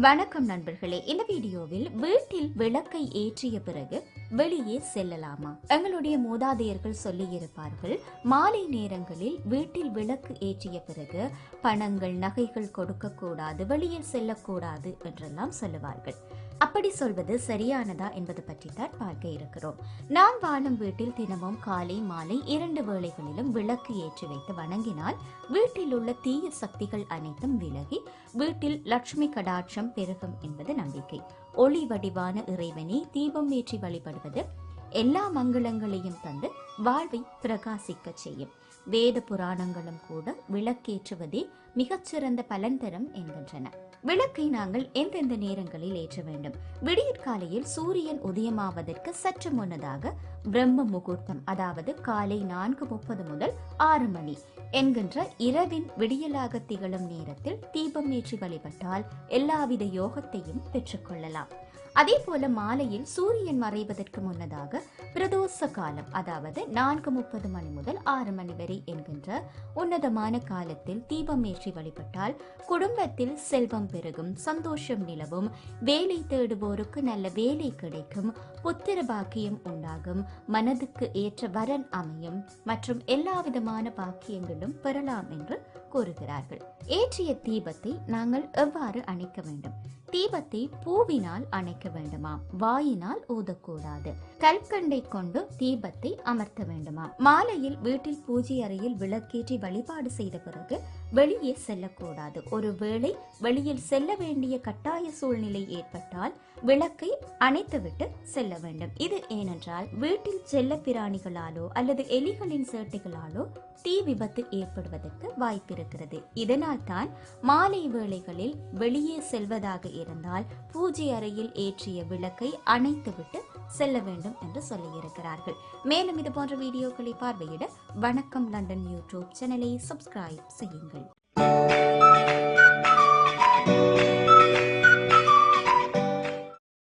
வணக்கம் நண்பர்களே. இந்த வீடியோவில் வீட்டில் விளக்கை ஏற்றிய பிறகு வெளியே செல்லலாமா? எங்களுடைய மூதாதையர்கள் சொல்லியிருப்பார்கள் மாலை நேரங்களில் வீட்டில் விளக்கு ஏற்றிய பிறகு பணங்கள் நகைகள் கொடுக்க கூடாது செல்லக்கூடாது என்றெல்லாம் சொல்லுவார்கள். அப்படி சொல்வது சரியானதா என்பது பற்றி தான் பார்க்க இருக்கிறோம். நாம் வாழும் வீட்டில் தினமும் காலை மாலை இரண்டு வேளைகளிலும் விளக்கு ஏற்றி வைத்து வணங்கினால் வீட்டில் உள்ள தீய சக்திகள் அனைத்தும் விலகி வீட்டில் லட்சுமி கடாட்சம் பெருகும் என்பது நம்பிக்கை. ஒளி வடிவான இறைவனை தீபம் ஏற்றி வழிபடுவது எல்லா மங்களங்களையும் தந்து வாழ்வை பிரகாசிக்க செய்யும். வேத புராணங்களும் கூட விளக்கேற்றுவதே மிகச்சிறந்த பலன் தரும் என்கின்றன. விளக்கை நாங்கள் எந்தெந்த நேரங்களில் ஏற்ற வேண்டும்? விடியற்காலையில் சூரியன் உதயமாவதற்கு சற்று முன்னதாக பிரம்ம முகூர்த்தம் அதாவது காலை நான்கு முப்பது முதல் ஆறு மணி என்கின்ற இரவின் விடியலாக திகழும் நேரத்தில் தீபம் ஏற்றி வழிபட்டால் எல்லாவித யோகத்தையும் பெற்றுக்கொள்ளலாம் அதே போல மாலையில் சூரியன் மறைவதற்கு முன்னதாக பிரதோஷ காலம் அதாவது நான்கு முப்பது மணி முதல் ஆறு மணி வரை என்கின்ற உன்னதமான காலத்தில் தீபம் ஏற்றி வழிபட்டால் குடும்பத்தில் செல்வம் பெருகும் சந்தோஷம் நிலவும் வேலை தேடுவோருக்கு நல்ல வேலை கிடைக்கும் புத்திர பாக்கியம் உண்டாகும் மனதுக்கு ஏற்ற வரன் அமையும் மற்றும் எல்லா விதமான பாக்கியங்களும் பெறலாம் என்று கூறுகிறார்கள். ஏற்றிய தீபத்தை நாங்கள் எவ்வாறு அணைக்க வேண்டும்? தீபத்தை பூவினால் அணைக்க வேண்டுமாம். வாயினால் ஊதக்கூடாது. கல்கண்டை கொண்டு தீபத்தை அமர்த்த வேண்டுமாம். மாலையில் வீட்டில் பூஜை அறையில் விளக்கேற்றி வழிபாடு செய்த பிறகு வெளியே செல்லக்கூடாது. ஒருவேளை வெளியில் செல்ல வேண்டிய கட்டாய சூழ்நிலை ஏற்பட்டால் விளக்கை அணைத்துவிட்டு செல்ல வேண்டும். இது ஏனென்றால் வீட்டில் செல்ல பிராணிகளாலோ அல்லது எலிகளின் சேட்டைகளாலோ தீ விபத்து ஏற்படுவதற்கு வாய்ப்பிருக்கிறது. இதனால் தான் மாலை வேளைகளில் வெளியே செல்வதாக இருந்தால் பூஜை அறையில் ஏற்றிய விளக்கை அணைத்துவிட்டு செல்ல வேண்டும் என்று சொல்லியிருக்கிறார்கள். மேலும் இது போன்ற வீடியோக்களை பார்வையிட வணக்கம் லண்டன் யூடியூப் சேனலை சப்ஸ்கிரைப் செய்யுங்கள்.